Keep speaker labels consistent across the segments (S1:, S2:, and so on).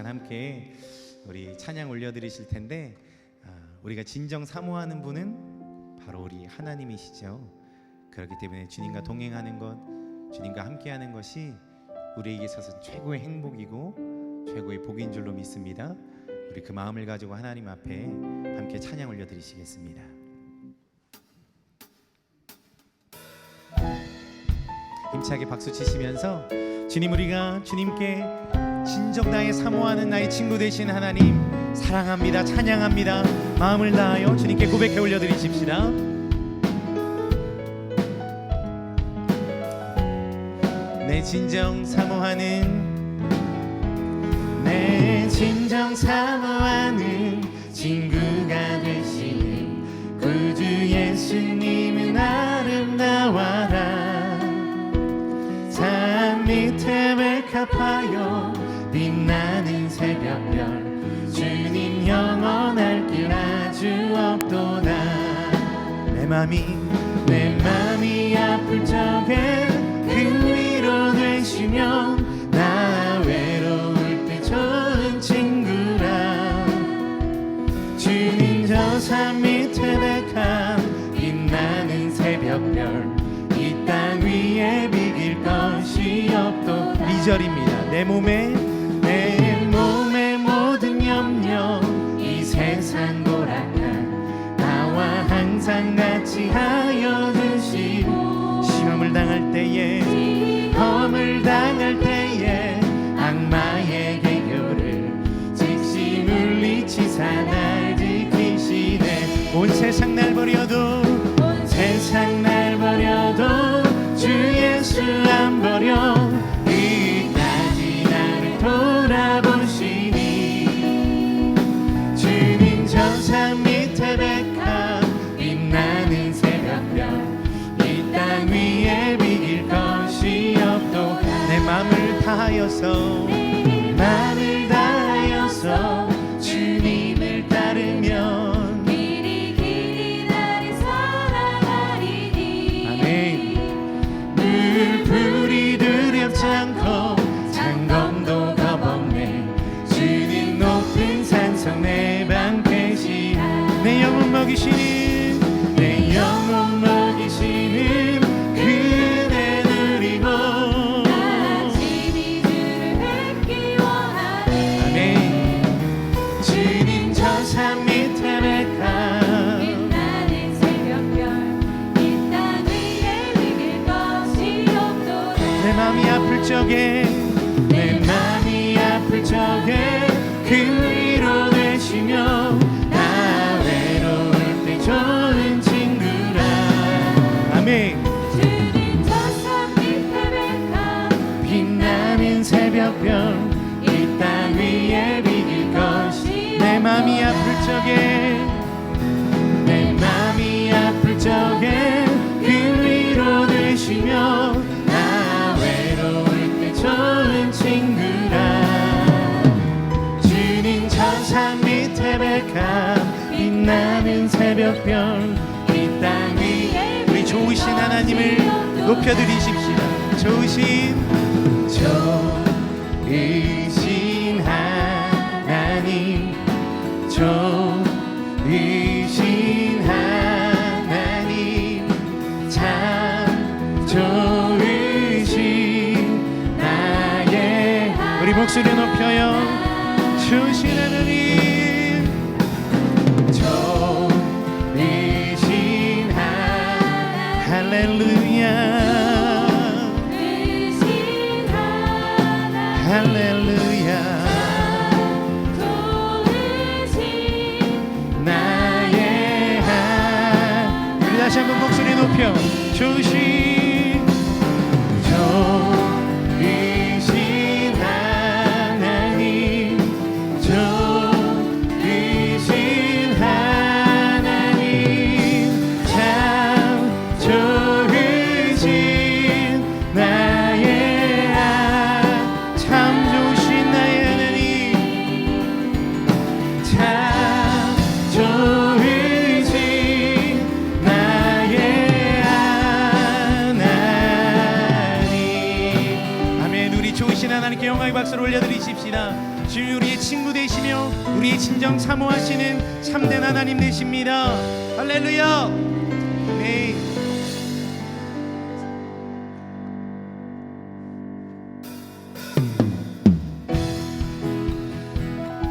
S1: 시간 함께 우리 찬양 올려드리실 텐데 아, 우리가 진정 사모하는 분은 바로 우리 하나님이시죠. 그렇기 때문에 주님과 동행하는 것, 주님과 함께하는 것이 우리에게 있어서 최고의 행복이고 최고의 복인 줄로 믿습니다. 우리 그 마음을 가지고 하나님 앞에 함께 찬양 올려드리시겠습니다. 힘차게 박수 치시면서 주님 우리가 주님께 진정 나의 사모하는 나의 친구 되신 하나님 사랑합니다 찬양합니다. 마음을 다하여 주님께 고백해 올려드리십시다. 내 진정 사모하는 내 진정 사모하는 친구가 되시는 구주 예수님은 아름다워라. 산 밑에 백합하여 빛나는 새벽별. 주님 영원할 길 아주 없도다. 내 맘이 내 맘이 아플 적에 큰 위로 되시며 나 외로울 때 좋은 친구라. 주님 저산 밑에 백합 빛나는 새벽별. 이 땅 위에 비길 것이 없도 2절입니다. 내 몸에 세상 날 버려도 온 세상 날 버려도 주 예수 안 버려. 끝까지 나를 돌아보시니 주님 저산 밑에 백합 빛나는 새벽별. 이 땅 위에 비길 것이 없도 내 맘을 다하여서
S2: 맘이
S1: 아플 적에 새벽별 이땅 위에 우리 좋으신 하나님을 높여드리십시다 좋으신 좋으신 하나님 좋으신 하나님 참 좋으신 나의 하- 우리 목소리 높여요. 좋으신 하나님 높
S2: 찬양하십시다 주님 우리의 친구 되시며 우리의 진정 사모하시는 참된 하나님 되십니다 할렐루야 네.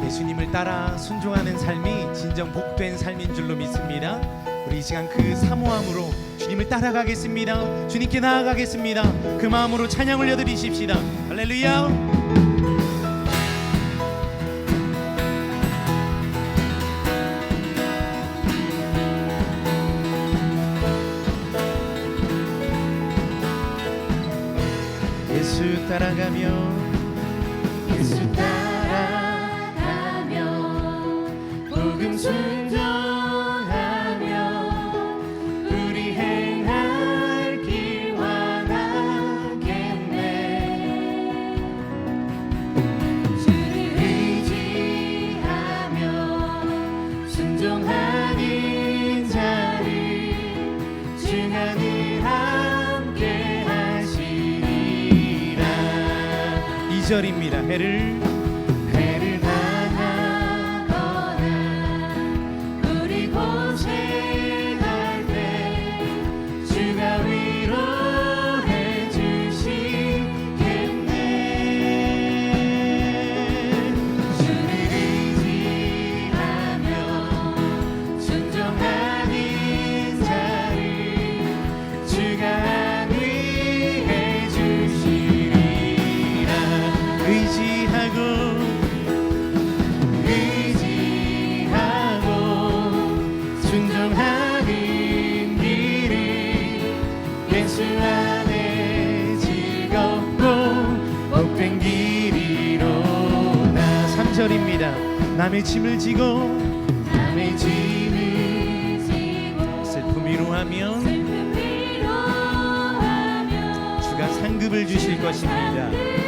S2: 예수님을 따라 순종하는 삶이 진정 복된 삶인 줄로 믿습니다. 우리 이 시간 그 사모함으로 주님을 따라가겠습니다. 주님께 나아가겠습니다. 그 마음으로 찬양 올려드리십시다. 할렐루야. 예수 따라가며.
S1: 예수 따라가며. 복음 순종
S2: 2절입니다. 해를
S1: 해를
S2: 3절입니다. 남의 짐을 지고
S1: 남의 짐을 지고
S2: 슬픔 위로하며 주가 상급을 주실 것입니다.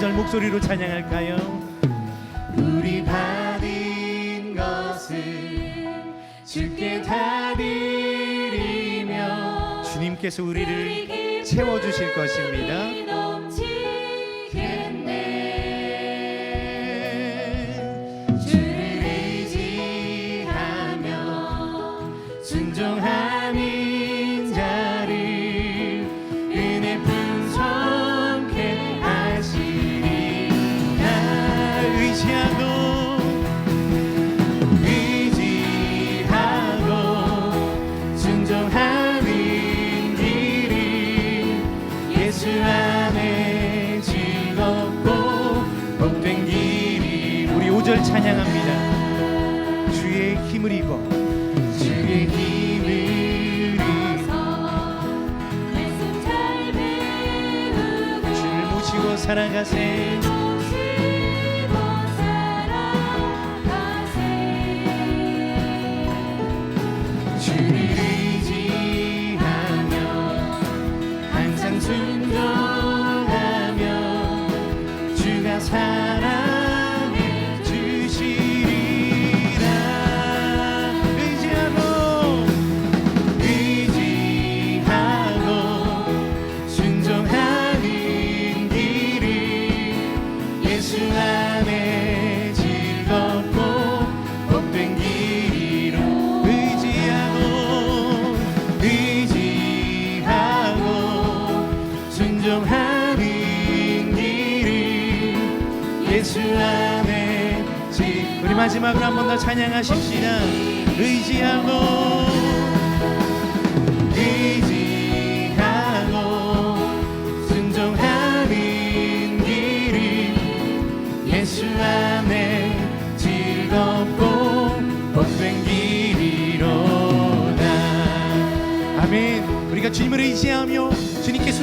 S2: 4절 목소리로 찬양할까요?
S1: 우리 받은 것을 주께 다 드리며
S2: 주님께서 우리를
S1: 우리
S2: 채워 주실 것입니다.
S1: 예수 안에 즐겁고 복된 길이
S2: 우리 5절 찬양합니다. 주의 힘을 입어.
S1: 주의 힘을 입어. 말씀 잘 배우고
S2: 주를 모시고 살아가세
S1: 항상 예수 안에 즐
S2: 우리 마지막으로 한 번 더 찬양하십시다. 의지하고
S1: 의지하고 순종하는 길을 예수 안에 즐겁고 복된 길이로다
S2: 아멘. 우리가 주님을 의지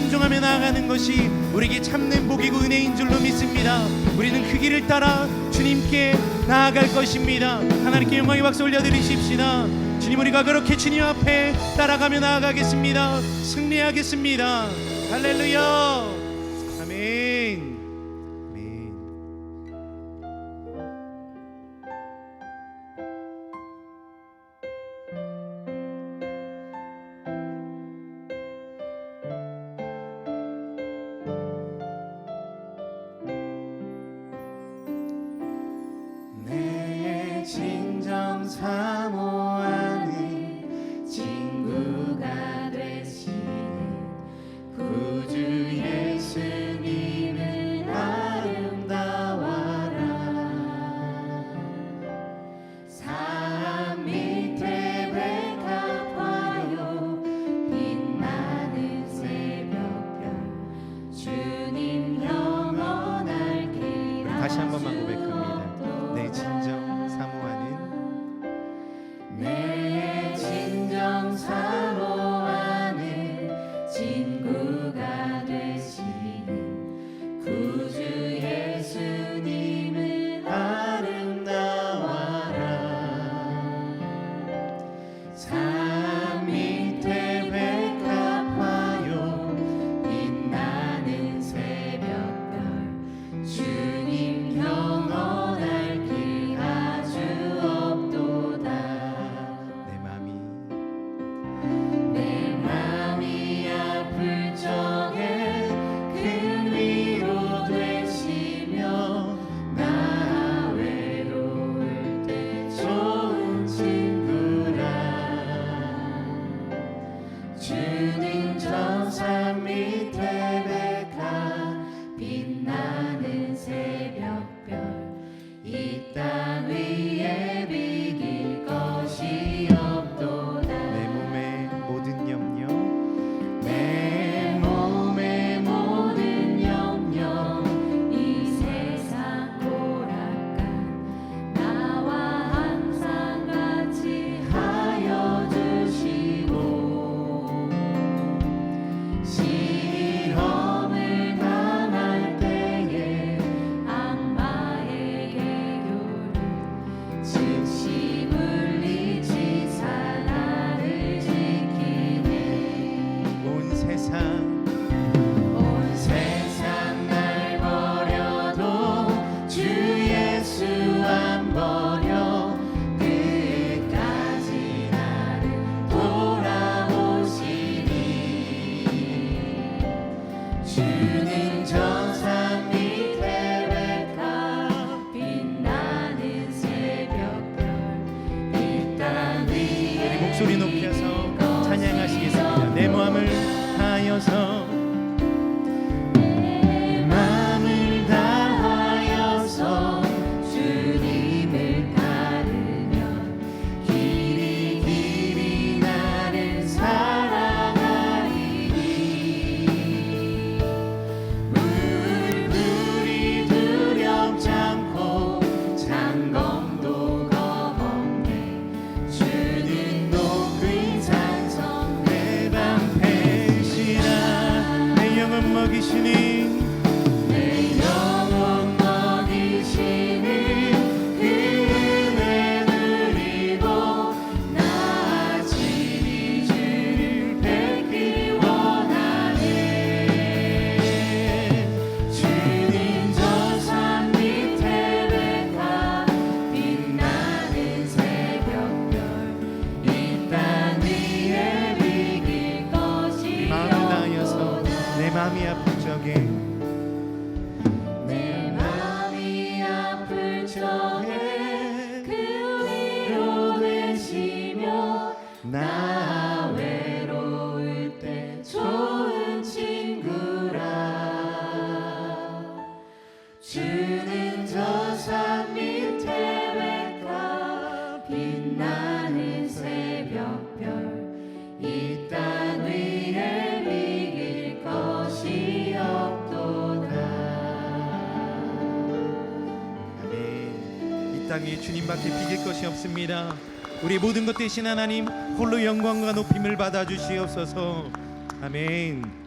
S2: 순종하며 나아가는 것이 우리에게 참된 복이고 은혜인 줄로 믿습니다. 우리는 그 길을 따라 주님께 나아갈 것입니다. 하나님께 영광의 박수 올려드리십시다. 주님 우리가 그렇게 주님 앞에 따라가며 나아가겠습니다. 승리하겠습니다. 할렐루야. 여기시니
S1: 세상이
S2: 주님밖에 비길 것이 없습니다. 우리 모든 것 대신 하나님 홀로 영광과 높임을 받아 주시옵소서. 아멘.